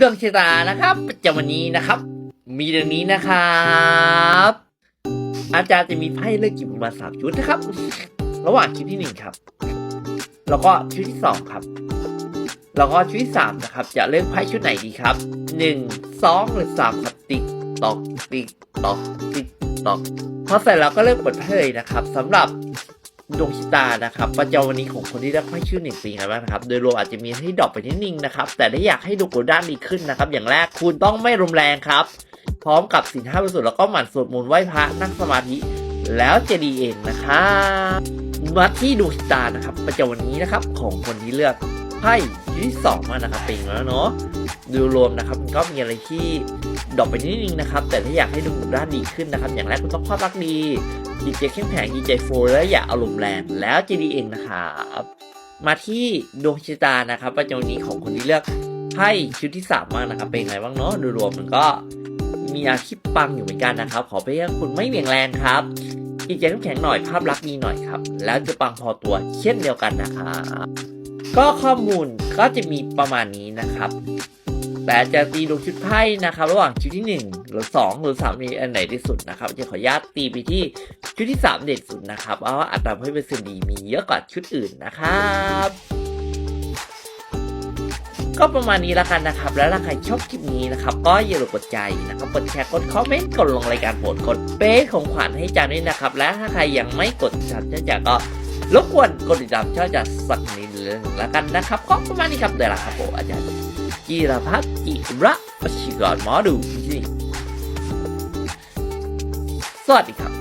ดวงชะตานะครับประจำวันนี้นะครับ มีดังนี้นะครับ อาจารย์จะมีไพ่เลือกหยิบมาสามชุดนะครับ ระหว่างชุดที่หนึ่งครับ แล้วก็ชุดที่สองครับ แล้วก็ชุดที่สามนะครับ จะเลือกไพ่ชุดไหนดีครับหนึ่งสองหรือสามครับติ๊กตอกติ๊กตอกติ๊กตอกพอเสร็จแล้วก็เลือกเปิดไพ่เลยนะครับสำหรับ ดวงชะตานะครับประจำวันนี้ของคนที่ได้ไพ่ชื่อหนึ่งปีกันบ้างนะครับ โดยรวมอาจจะมีให้ดรอปไปนิดนึงนะครับ แต่ถ้าอยากให้ดูกดด้านดีขึ้นนะครับ อย่างแรกคุณต้องไม่รุนแรงครับ พร้อมกับสินห้าบริสุทธิ์แล้วก็หมั่นสวดมนต์ไหว้พระนั่งสมาธิแล้วจะดีเองนะครับมาที่ดวงชะตานะครับ ประจำวันนี้นะครับของคนที่เลือก ไพ่ที่สองมานะครับป็นแล้วเนาะโดยรวมนะครับมันก็มีอะไรที่ดรอปไปนิดนึงนะครับ แต่ถ้าอยากให้ดูกดด้านดีขึ้นนะครับ อย่างแรกคุณต้องภาพลักษณ์ดีดีเจเข้มแข็งดีเจโฟและอย่าอารมณ์แรงแล้วจะดีเองนะครับมาที่ดวงชะตานะครับประจำวันนี้ของคนที่เลือกไพ่ชุดที่สามมากนะครับ เป็นไงบ้างเนาะโดยรวมมันก็มีอาชีพปังอยู่เหมือนกันนะครับ ขอไปให้คุณไม่เบี่ยงแรงครับดีเจเข้มแข็งหน่อยภาพลักษณ์ดีหน่อยครับ แล้วจะปังพอตัวเช่นเดียวกันนะครับ ก็ข้อมูลก็จะมีประมาณนี้นะครับ แต่จะตีดวงชุดไพ่นะครับ ระหว่างชุดที่ 1 หรือ 2 หรือ3มีอันไหนที่สุดนะครับจะขออนุญาตตีไปที่ชุดที่ 3 เด่นสุดนะครับเพราะว่าอัตราเพิ่มเปอร์เซ็นดีมีเยอะกว่าชุดอื่นนะครับก็ประมาณนี้ล้วกันนะครับ แล้วถ้าใครชอบคลิปนี้นะครับ ก็อย่าลืมกดใจนะครับ กดแชร์ กดคอมเมนต์ กดลงรายการโปรดกดเป๊ะของขวัญให้จานด้วยนะครับ และถ้าใครยังไม่กดจัดจะจะก็รบกวนกดติดตามช่องจัดสักนิดื่องแล้วกันนะครับ ก็ประมาณนี้ครับเดี๋ยวละครับผมอาจารย์กีรพัฒน์กีระวชิกรหมอดูที่สวัสดีครับ